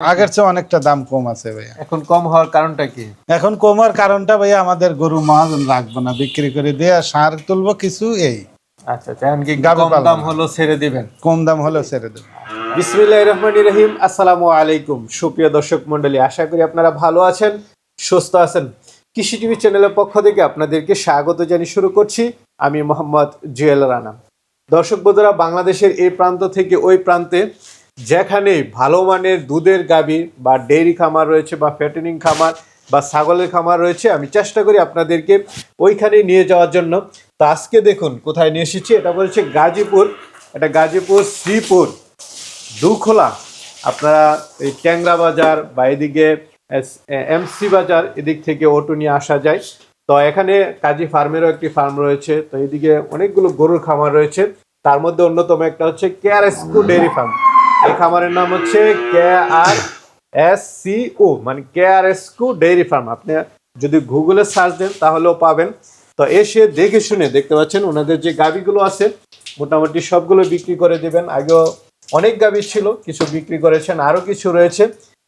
আগের চেয়ে অনেকটা দাম কম আছে ভাইয়া। এখন কম হওয়ার কারণটা কি? এখন কমার কারণটা ভাইয়া আমাদের গরু মহাজন রাখব না বিক্রি করে দিয়ে সার তুলবো কিছু এই। আচ্ছা আচ্ছা এখন কি কম দাম হলো ছেড়ে দিবেন? কম দাম হলেও ছেড়ে দেবো। বিসমিল্লাহির রহমানির রহিম আসসালামু আলাইকুম। সুপ্রিয় দর্শক মণ্ডলী আশা করি আপনারা ভালো আছেন সুস্থ আছেন। কৃষি টিভি চ্যানেলের পক্ষ থেকে আপনাদেরকে স্বাগত জানিয়ে শুরু করছি। আমি মোহাম্মদ জুয়েল রানা। দর্শক বন্ধুরা বাংলাদেশের এই প্রান্ত থেকে ওই প্রান্তে যেখানে ভালো মানের দুধের গাভী বা ডেইরি খামার রয়েছে বা ফ্যাটেনিং খামার বা ছাগলের খামার রয়েছে, আমি চেষ্টা করি আপনাদেরকে ওইখানে নিয়ে যাওয়ার জন্য। তো আজকে দেখুন, কোথায় নিয়ে এসেছি, এটা বলছে গাজীপুর, এটা গাজীপুর শ্রীপুর, দুখোলা। আপনারা এই ট্যাংরা বাজার বা এদিকে এমসি বাজার এদিক থেকে অটো নিয়ে আসা যায়। তো এখানে কাজী ফার্মেরও একটি ফার্ম রয়েছে, তো এদিকে অনেকগুলো গরুর খামার রয়েছে। তার মধ্যে অন্যতম একটা হচ্ছে কেয়ার এসকু ডেয়ারি ফার্ম। এই খামারের নাম হচ্ছে কে আর এস সি ও মানে কে আর এস কু ডেয়ারি ফার্ম। আপনি যদি গুগলে সার্চ দেন তাহলেও পাবেন। তো এসে দেখে শুনে দেখতে পাচ্ছেন ওনাদের যে গাবিগুলো আছে মোটামুটি সবগুলো বিক্রি করে দেবেন। আগেও অনেক গাভী ছিল কিছু বিক্রি করেছেন আরও কিছু রয়েছে।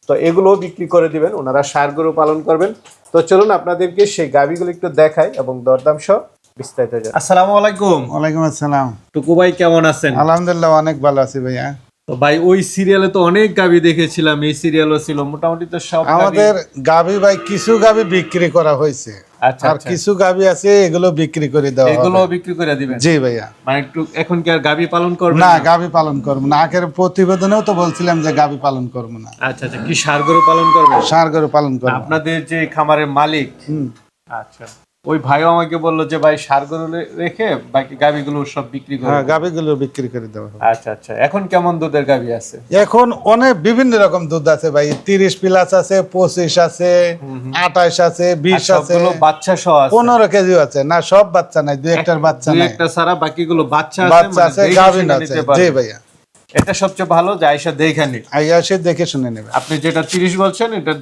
তো এগুলোও বিক্রি করে দিবেন ওনারা সার গরু পালন করবেন। তো চলুন আপনাদেরকে সেই গাভীগুলো একটু দেখাই এবং দরদাম সহ বিস্তারিত জানাই। আসসালামু আলাইকুম। ওয়ালাইকুম আসসালাম। টুকু ভাই কেমন আছেন? আলহামদুলিল্লাহ অনেক ভালো আছি ভাইয়া। তো ভাই ওই সিরিয়ালে তো অনেক দেখেছিলাম এই সিরিয়ালও ছিল। মোটামুটি তো সব আমাদের ভাই কিছু বিক্রি করা হয়েছে। আচ্ছা আর আচ্ছা। কিছু গাভী আছে এগুলো বিক্রি করে দেওয়া এগুলো বিক্রি করে দিবেন? জি ভাইয়া। মানে একটু এখন কি আর গাভী পালন করবেন না গাভী পালন করব না। আগের প্রতিবেদনেও তো বলছিলাম যে গাভী পালন করব না। আচ্ছা আচ্ছা। কি সার গরু পালন করবেন? সার গরু পালন করব। আপনাদের যে খামারের মালিক। হুম। আচ্ছা। ওই ভাইও আমাকে বলল যে ভাই সার গরু রেখে বাকি গাভীগুলো সব বিক্রি করে হ্যাঁ গাভীগুলো বিক্রি করে দেওয়া হবে আচ্ছা আচ্ছা। এখন কেমন দুধের গাভী আছে? এখন অনেক বিভিন্ন রকম দুধ আছে ভাই। তিরিশ প্লাস আছে পঁচিশ আছে আঠাশ আছে বিশ আছে। সবগুলো বাচ্চা সহ আছে? পনেরো কেজি আছে। না সব বাচ্চা নাই দুই একটার বাচ্চা নাই। একটা ছাড়া বাকিগুলো বাচ্চা আছে বাচ্চা মানে আছে গাভিন আছে। জি ভাইয়া। এটা সবচেয়ে ভালো যে আইসা দেখে নি আইয়া সে দেখে শুনে নেবে। আপনি যেটা তিরিশ বলছেন এটা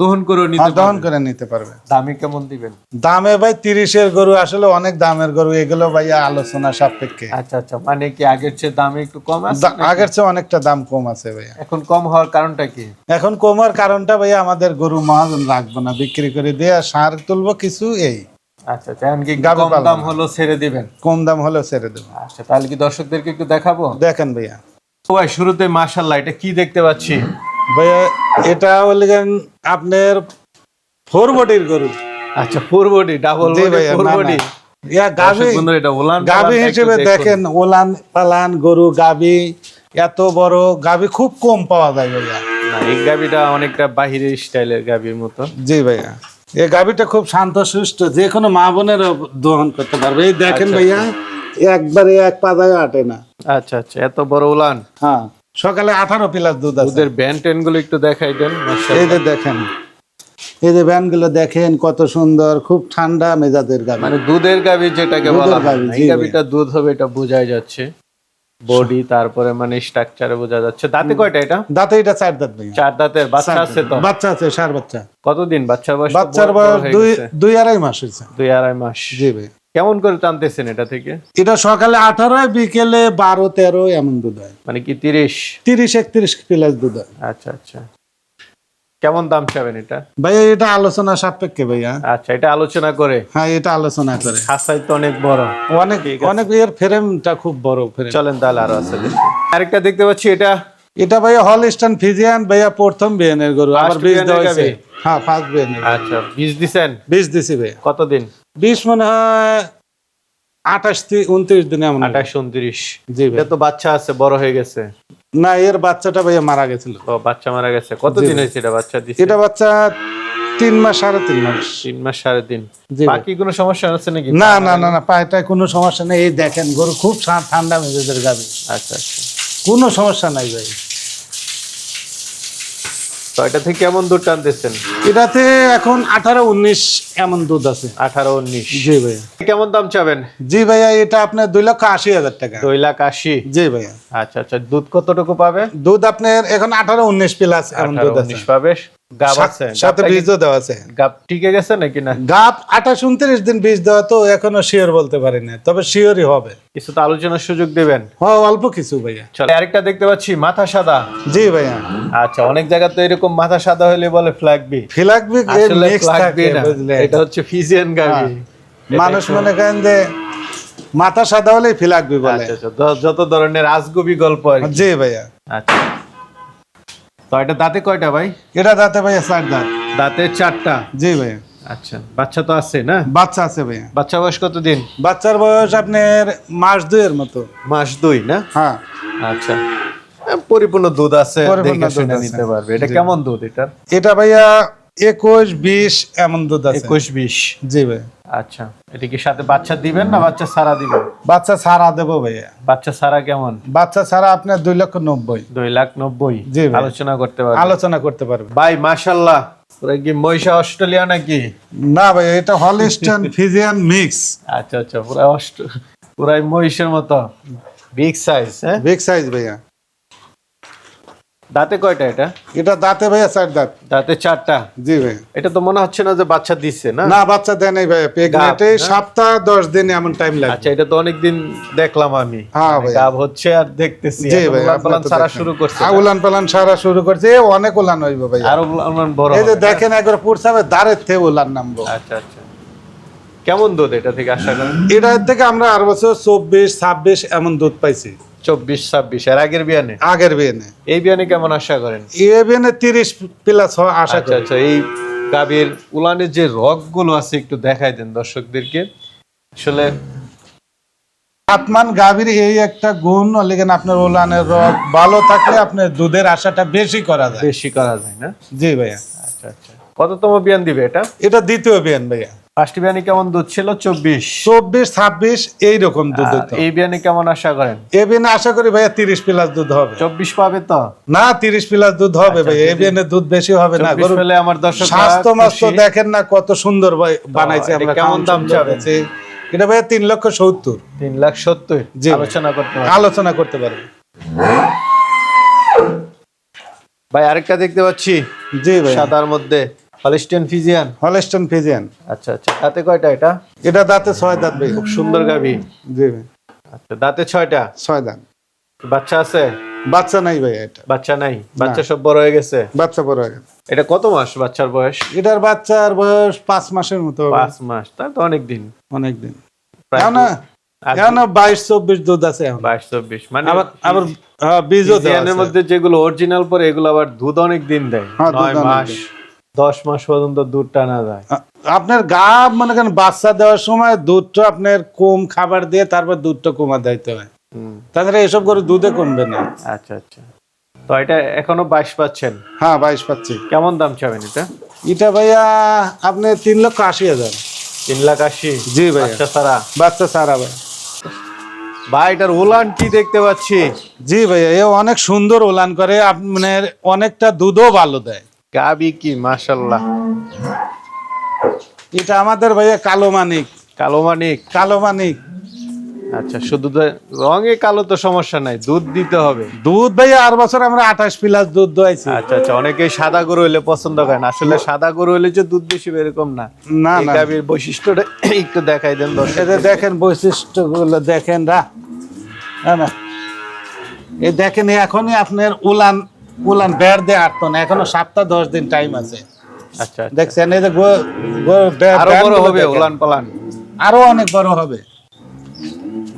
দহন করে নিতে দহন করে নিতে পারবে দামে কেমন দিবেন? দামে ভাই তিরিশের গরু আসলে অনেক দামের গরু এগুলো ভাইয়া আলোচনা সাপেক্ষে। আচ্ছা আচ্ছা মানে কি আগের চেয়ে দামে একটু কম আছে আগের চেয়ে অনেকটা দাম কম আছে ভাইয়া। এখন কম হওয়ার কারণটা কি? এখন কমার কারণটা ভাইয়া আমাদের গরু মহাজন রাখব না বিক্রি করে দিয়ে সার তুলবো কিছু এই। আচ্ছা আচ্ছা কম দাম হলো ছেড়ে দিবেন? কম দাম হলেও ছেড়ে দেবো। আচ্ছা তাহলে কি দর্শকদেরকে একটু দেখাবো? দেখেন ভাইয়া। ভাই শুরুতে মাশাল্লাহ এটা কি দেখতে পাচ্ছি? ভাইয়া এটা হলে আপনার ফোর বডির গরু। আচ্ছা four body double body four. Body ইয়া পালানটা একটু হিসেবে দেখেন। ওলান পালান গরু গাভী এত বড় গাভী খুব কম পাওয়া যায় ভাইয়া। এই গাবিটা অনেকটা বাহিরের স্টাইলের গাবির মতো জি ভাইয়া। এই গাভীটা খুব শান্ত সুষ্ঠ যে কোনো মা বোনের দহন করতে পারবে। এই দেখেন আচ্ছা, ভাইয়া একবারে এক পাতায় আটে না। আচ্ছা আচ্ছা এত বড় উলান হ্যাঁ। সকালে আঠারো প্লাস দুধ আছে। দুধের ব্যান্ড টেনগুলো একটু দেখাই দেন এই যে দেখেন এই যে ভ্যানগুলো দেখেন কত সুন্দর খুব ঠান্ডা মেজাজের গাভী। মানে দুধের গাবি যেটাকে বলা হয়। এই গাবিটা দুধ হবে এটা বোঝাই যাচ্ছে। বডি তারপরে মানে স্ট্রাকচারে বোঝা যাচ্ছে। দাঁতে কয়টা এটা? দাঁতে এটা চার দাঁত ভাইয়া। চার দাঁতের বাচ্চা আছে তো? বাচ্চা আছে সার বাচ্চা। কতদিন? বাচ্চার বয়স বাচ্চার বয়স দুই দুই আড়াই মাস হয়েছে। দুই আড়াই মাস। জি ভাই কেমন করে টানতেছেন এটা থেকে? এটা সকালে আঠারো বিকেলে বারো তেরো এমন দুধ হয়। মানে কি তিরিশ? তিরিশ একত্রিশ প্লাস দুধ হয়। আচ্ছা আচ্ছা। কেমন দাম চাবেন এটা? ভাইয়া এটা আলোচনা সাপেক্ষে ভাইয়া। আচ্ছা এটা আলোচনা করে। হ্যাঁ এটা আলোচনা করে। খাসাই তো অনেক বড়। অনেক অনেক এর ফ্রেমটা খুব বড় ফ্রেম। চলেন তাহলে আরও আছে আরেকটা দেখতে পাচ্ছি এটা। এটা ভাইয়া হলস্টান ফিজিয়ান ভাইয়া প্রথম বিয়ানের গরু। আবার বীজ দেওয়া হয়েছে। হ্যাঁ ফার্স্ট বিয়ানের আচ্ছা বীজ দিছেন? বীজ দিছি ভাইয়া। কতদিন? বিশ মনে হয় আঠাশ উনত্রিশ দিনে এমন আঠাশ উনত্রিশ। জি এটা তো বাচ্চা আছে বড় হয়ে গেছে। না এর বাচ্চাটা ভাইয়া মারা গেছিল। ও বাচ্চা মারা গেছে। কতদিন হয়েছে এটা বাচ্চা দিছে? এটা বাচ্চা তিন মাস সাড়ে তিন মাস। তিন মাস সাড়ে তিন। বাকি কোনো সমস্যা আছে নাকি? না না না না পায়েটায় কোনো সমস্যা নেই। এই দেখেন গরু খুব ঠান্ডা মেজাজের গাবি আচ্ছা আচ্ছা। কোনো সমস্যা নাই ভাই। তো এটা থেকে কেমন দুধ টানতেছেন? এটাতে এখন আঠারো উনিশ এমন দুধ আছে। আঠারো উনিশ। জি ভাইয়া। কেমন দাম চাবেন? জি ভাইয়া এটা আপনার দুই লক্ষ আশি হাজার টাকা। দুই লাখ আশি? জি ভাইয়া। আচ্ছা আচ্ছা দুধ কতটুকু পাবে? দুধ আপনার এখন আঠারো উনিশ প্লাস এমন দুধ আছে। পাবে। সাথে বীজও দেওয়া আছে। গাব টিকে গেছে নাকি না? গাপ আঠাশ উনত্রিশ দিন বীজ দেওয়া তো এখনও শিওর বলতে পারি না তবে শিওরই হবে। কিছু তো আলোচনার সুযোগ দেবেন। হ্যাঁ অল্প কিছু ভাইয়া। চলো আরেকটা দেখতে পাচ্ছি মাথা সাদা। জি ভাইয়া। আচ্ছা অনেক জায়গা তো এরকম মাথা সাদা হলে বলে ফ্ল্যাগ বি ফিলাকবি আসলে মিক্স ফ্ল্যাগ বি এটা হচ্ছে ফিজিয়ান গাবি। মানুষ মনে করেন যে মাথা সাদা হলেই ফিলাকবি বলে। আচ্ছা আচ্ছা যত ধরনের আজগুবি গল্প জি ভাইয়া। আচ্ছা। তো এটা দাঁতে কয়টা ভাই? এটা দাঁতে ভাইয়া চার দাঁত। দাঁতে চারটা? জি ভাইয়া। আচ্ছা বাচ্চা তো আছে না? বাচ্চা আছে ভাইয়া। বাচ্চা বয়স কতদিন বাচ্চার বয়স আপনার মাস দুইয়ের মতো। মাস দুই না? হ্যাঁ। আচ্ছা পরিপূর্ণ দুধ আছে দেখে শুনে নিতে পারবে। এটা কেমন দুধ এটা এটা ভাইয়া একুশ বিশ এমন দুধ আছে। একুশ বিশ। জি ভাই। আচ্ছা এটা কি সাথে বাচ্চা দিবেন না বাচ্চা সারা দিবেন? বাচ্চা ছাড়া দেবো ভাইয়া বাচ্চা সারা কেমন? বাচ্চা ছাড়া আপনার দুই লক্ষ নব্বই। দুই লাখ নব্বই? জি আলোচনা করতে পারবে আলোচনা করতে পারবে ভাই মাশাল্লাহ পুরো কি মহিষা অস্ট্রেলিয়া নাকি? না ভাই এটা হলিস্টান ফিজিয়ান মিক্স। আচ্ছা আচ্ছা পুরা অস্ট পুরাই মহিষের মতো। বিগ সাইজ হ্যাঁ? বিগ সাইজ ভাইয়া। দাঁতে কয়টা এটা? এটা দাঁতে ভাইয়া চার দাঁত। দাঁতে চারটা? জি ভাই এটা তো মনে হচ্ছে না যে বাচ্চা দিচ্ছে না? না বাচ্চা দেয় নাই ভাইয়া। না? সপ্তাহ দশ দিন এমন টাইম লাগে আচ্ছা এটা তো অনেকদিন দেখলাম আমি। হ্যাঁ ভাই। গাব হচ্ছে আর দেখতেছি। জি ভাই পালান দেখেন। শুরু করছে হ্যাঁ, উলান পালান সারা শুরু করছে। অনেক উলান হইব ভাইয়া। আরও উলান বড় এই যে দেখেন একবার পুরসাবে দাঁড়ের থেকে উলান নামবো। আচ্ছা আচ্ছা। কেমন দুধ এটা থেকে আশা করেন? এটার থেকে আমরা আর বছর চব্বিশ ছাব্বিশ এমন দুধ পাইছি। চব্বিশ ছাব্বিশ। এর আগের বিয়ানে? আগের বিয়েনে। এই বিয়ানে কেমন আশা করেন? এ বিয়েনে তিরিশ প্লাস আশা আচ্ছা আচ্ছা এই গাভীর উলানের যে রগগুলো আছে একটু দেখাই দেন দর্শকদেরকে। আসলে আত্মান গাভীর এই একটা গুণ লেগেন আপনার উলানের রগ ভালো থাকলে আপনার দুধের আশাটা বেশি করা যায়। বেশি করা যায় না? জি ভাইয়া। আচ্ছা আচ্ছা। কততম বিয়ান দিবে এটা? এটা দ্বিতীয় বিয়ান ভাইয়া। ফার্স্ট বিয়ানে কেমন দুধ ছিল? চব্বিশ। চব্বিশ ছাব্বিশ এইরকম দুধ এই বিয়ানে কেমন আশা করেন? এ বিয়ানে আশা করি ভাইয়া তিরিশ প্লাস দুধ হবে। চব্বিশ পাবে তো? না তিরিশ প্লাস দুধ হবে ভাই এ বিয়ানে দুধ বেশি হবে না। গরু আমার দর্শক স্বাস্থ্য মাস্ত দেখেন না কত সুন্দর বানাইছে আমরা কেমন দাম? চাবেন এটা ভাইয়া তিন লক্ষ সত্তর। তিন লাখ সত্তর। জি আলোচনা করতে আলোচনা করতে পারবে। ভাই আরেকটা দেখতে পাচ্ছি জি ভাই সাদার মধ্যে। হলিস্টিয়ান ফিজিয়ান হলস্টন ফিজিয়ান আচ্ছা আচ্ছা। দাঁতে কয়টা এটা? এটা দাঁতে ছয় দাঁত ভাই। খুব সুন্দর গাভী। জি ভাই। আচ্ছা দাঁতে ছয়টা? ছয় দাঁত। বাচ্চা আছে? বাচ্চা নাই ভাই এটা। বাচ্চা নাই? বাচ্চা সব বড় হয়ে গেছে? বাচ্চা বড় হয়ে গেছে। এটা কত মাস বাচ্চার বয়স? এটার বাচ্চার বয়স পাঁচ মাসের মতো পাঁচ মাস। তার তো অনেক দিন। অনেক দিন। প্রায় এখন বাইশ চব্বিশ দুধ আছে এখন। বাইশ চব্বিশ। মানে আবার আবার হ্যাঁ, বীজও দেওয়া মধ্যে যেগুলো অরিজিনাল পরে এগুলো আবার দুধ অনেক দিন দেয়। হ্যাঁ, নয় মাস। দশ মাস পর্যন্ত দুধ টানা যায়। আপনার গা মনে করেন বাচ্চা দেওয়ার সময় দুধটা আপনার কম খাবার দিয়ে তারপর দুধটা কমা দিতে হয়। তাছাড়া এসব করে দুধে কমবে না। আচ্ছা আচ্ছা। তো এটা এখনও বাইশ পাচ্ছেন? হ্যাঁ বাইশ পাচ্ছি। কেমন দাম চাবেন এটা? এটা ভাইয়া আপনি তিন লক্ষ আশি হাজার। তিন লাখ আশি? জি ভাইয়া। আচ্ছা সারা বাচ্চা সারা ভাই। ভাই এটার উলান কি দেখতে পাচ্ছি? জি ভাইয়া এ অনেক সুন্দর ওলান করে আপনার অনেকটা দুধও ভালো দেয়। গাবি কি মাশাল্লাহ। এটা আমাদের ভাইয়া কালো মানিক। কালো মানিক? কালো মানিক। আচ্ছা শুধু রঙে কালো তো সমস্যা নাই দুধ দিতে হবে। দুধ ভাইয়া আর বছর আমরা আঠাশ প্লাস দুধ দোয়াইছি। আচ্ছা আচ্ছা অনেকেই সাদা গরু হলে পছন্দ করে না। আসলে সাদা গরু হলে যে দুধ বেশি এরকম না। না না। গাভীর বৈশিষ্ট্যটা একটু দেখাই দেন দর্শক। দেখেন বৈশিষ্ট্যগুলো দেখেন রা না, না। এই দেখেন এখনই আপনার উলান উলান বেড় দিয়ে আটতো না এখনও সপ্তাহ দশ দিন টাইম আছে। আচ্ছা আচ্ছা। দেখছেন এই যে আরও বড় হবে উলান পালান? আরও অনেক বড় হবে।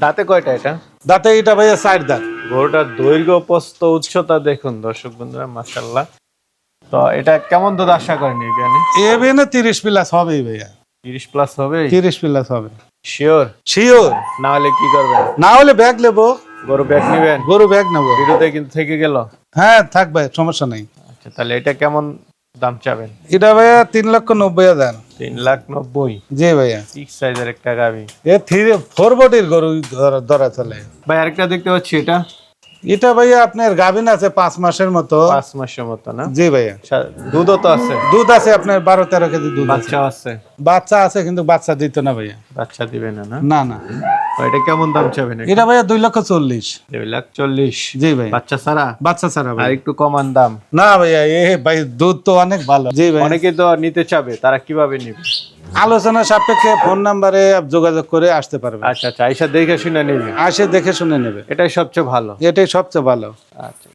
দাঁতে কয়টা এটা? দাঁতে এটা ভাইয়া সাইড দাঁত। গরুটার দৈর্ঘ্য প্রস্থ উচ্চতা দেখুন দর্শক বন্ধুরা মাশাল্লাহ তো এটা কেমন দুধ আশা করেন এখানে এ বেনে তিরিশ প্লাস হবেই ভাইয়া। তিরিশ প্লাস হবে তিরিশ প্লাস হবে। শিওর শিওর না হলে কি করবেন? না হলে ব্যাগ নেব। গরু ব্যাগ নিবেন? গরু ব্যাগ নেব। ভিডিওতে কিন্তু থেকে গেল। হ্যাঁ থাকবে সমস্যা নেই। আচ্ছা তাহলে এটা কেমন দাম চাবেন? এটা ভাইয়া তিন লক্ষ নব্বই হাজার। তিন লাখ নব্বই? জি ভাইয়া। সিক্স সাইজের একটা গাভি। এ থ্রি ফোর বডির গরু ধরা চলে। ভাই আরেকটা দেখতে পাচ্ছি এটা। এটা ভাইয়া আপনার গাভিন আছে পাঁচ মাসের মতো। পাঁচ মাসের মতো না? জি ভাইয়া। দুধও তো আছে। দুধ আছে আপনার বারো তেরো কেজি দুধ আছে। বাচ্চাও আছে। বাচ্চা আছে কিন্তু বাচ্চা দিত না ভাইয়া। বাচ্চা দিবে না না? না এটা কেমন দাম চাবেন এটা ভাইয়া দুই লক্ষ চল্লিশ। দুই লাখ চল্লিশ। জি ভাই বাচ্চা ছাড়া? বাচ্চা ছাড়া ভাই একটু কমান দাম। না ভাইয়া এ ভাই দুধ তো অনেক ভালো। জি ভাই অনেকে তো নিতে চাবে তারা কীভাবে নিবে? আলোচনা সাপেক্ষে ফোন নাম্বারে যোগাযোগ করে আসতে পারবে। আচ্ছা আচ্ছা আইসা দেখে শুনে নেবে। আসে দেখে শুনে নেবে। এটাই সবচেয়ে ভালো। এটাই সবচেয়ে ভালো। আচ্ছা।